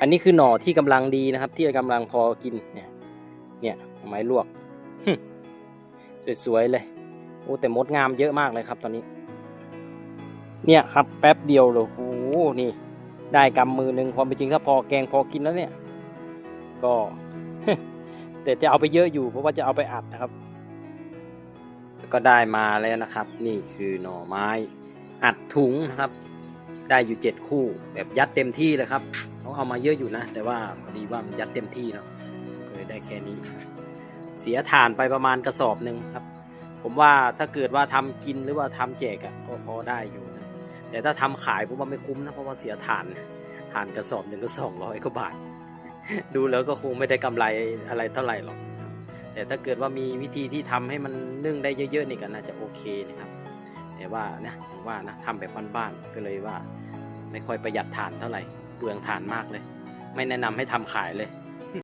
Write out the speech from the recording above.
อันนี้คือหน่อที่กำลังดีนะครับ ที่กำลังพอกินเนี่ย เนี่ยไม้ลวกสวยๆเลยโอ้แต่มดงามเยอะมากเลยครับตอนนี้ เนี่ยครับแป๊บเดียวเลยโอ้โหนี่ ได้กำมือหนึ่งความเป็นจริงถ้าพอแกงพอกินแล้วเนี่ย ก็ แต่จะเอาไปเยอะอยู่เพราะว่าจะเอาไปอัดนะครับ ก็ได้มาแล้วนะครับ นี่คือหน่อไม้ อัดถุงนะครับ ได้อยู่เจ็ดคู่แบบยัดเต็มที่เลยครับ เขาเอามาเยอะอยู่นะ แต่ว่าพอดีว่ามันยัดเต็มที่เนาะก็เลยได้แค่นี้ เสียฐานไปประมาณกระสอบหนึ่งครับ ผมว่าถ้าเกิดว่าทำกินหรือว่าทำแจกอะก็พอได้อยู่นะแต่ถ้าทำขายผมว่าไม่คุ้มนะเพราะว่าเสียฐานฐานกระสอบหนึ่งก็สองร้อยกว่าบาท ดูแล้วก็คงไม่ได้กำไรอะไรเท่าไหร่หรอกแต่ถ้าเกิดว่ามีวิธีที่ทำให้มันนึ่งได้เยอะๆนี่ก็น่าจะโอเคนะครับแต่ว่านะอย่างว่านะทำแบบบ้านๆก็เลยว่า ไม่ค่อยประหยัดฐานเท่าไหร่ เปลืองฐานมากเลย ไม่แนะนำให้ทำขายเลย